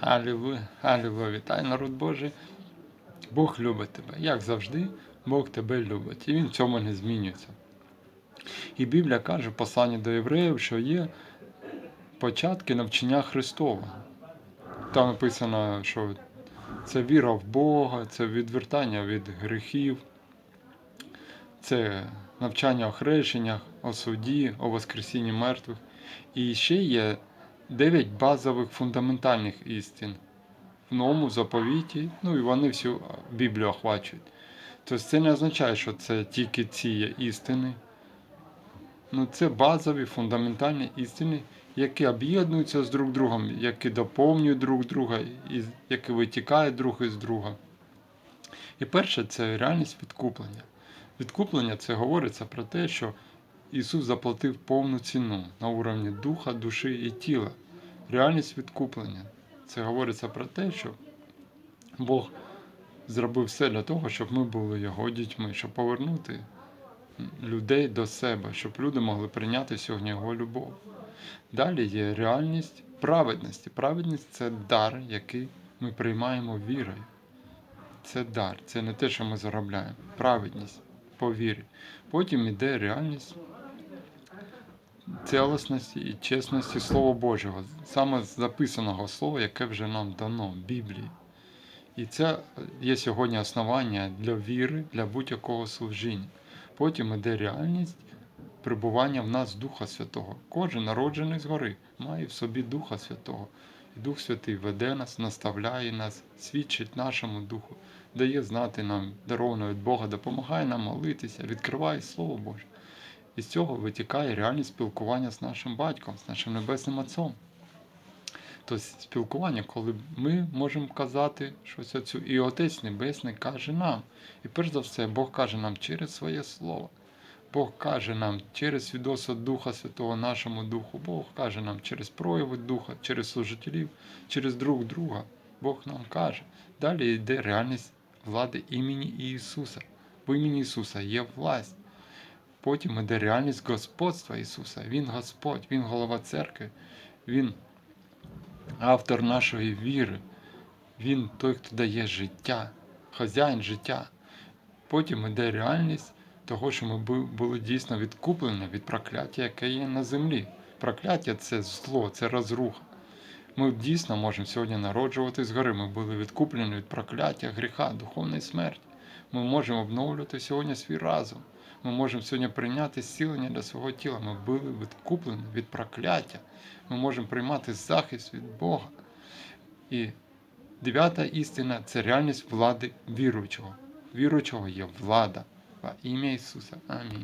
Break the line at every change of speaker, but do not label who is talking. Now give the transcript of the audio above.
Алілуя, вітай, народ Божий. Бог любить тебе. Як завжди, Бог тебе любить. І Він в цьому не змінюється. І Біблія каже в посланні до євреїв, що є початки навчання Христова. Там написано, що це віра в Бога, це відвертання від гріхів, це навчання о хрещеннях, о суді, о Воскресінні мертвих. І ще є дев'ять базових фундаментальних істин в новому заповіті, ну і вони всю Біблію охвачують. Тобто це не означає, що це тільки ці є істини. Ну, це базові фундаментальні істини, які об'єднуються з друг другом, які доповнюють друг друга, і які витікають друг із друга. І перше це реальність відкуплення. Відкуплення це говориться про те, що Ісус заплатив повну ціну на уровні духа, душі і тіла. Реальність відкуплення. Це говориться про те, що Бог зробив все для того, щоб ми були Його дітьми, щоб повернути людей до себе, щоб люди могли прийняти сьогодні Його любов. Далі є реальність праведності. Праведність це дар, який ми приймаємо вірою. Це дар, це не те, що ми заробляємо. Праведність по вірі. Потім іде реальність цілісності і чесності Слова Божого, саме записаного слова, яке вже нам дано Біблії. І це є сьогодні основання для віри, для будь-якого служіння. Потім іде реальність прибування в нас Духа Святого. Кожен народжений згори має в собі Духа Святого. І Дух Святий веде нас, наставляє нас, свідчить нашому Духу, дає знати нам, даровано від Бога, допомагає нам молитися, відкриває Слово Боже. І з цього витікає реальність спілкування з нашим батьком, з нашим Небесним Отцом. Тобто спілкування, коли ми можемо казати щось оцю, і Отець Небесний каже нам. І перш за все, Бог каже нам через своє Слово. Бог каже нам через свідоцтво Духа Святого нашому Духу. Бог каже нам через прояви Духа, через служителів, через друг друга. Бог нам каже. Далі йде реальність влади імені Ісуса. В імені Ісуса є власть. Потім іде реальність господства Ісуса. Він Господь, Він голова церкви, Він автор нашої віри. Він той, хто дає життя, хазяїн життя. Потім іде реальність того, що ми були дійсно відкуплені від прокляття, яке є на землі. Прокляття це зло, це розруха. Ми дійсно можемо сьогодні народжувати згори. Ми були відкуплені від прокляття, гріха, духовної смерті. Ми можемо обновлювати сьогодні свій разум. Ми можемо сьогодні прийняти зцілення для свого тіла. Ми були відкуплені від прокляття. Ми можемо приймати захист від Бога. І дев'ята істина це реальність влади віруючого. Віруючого є влада. Во ім'я Ісуса. Амінь.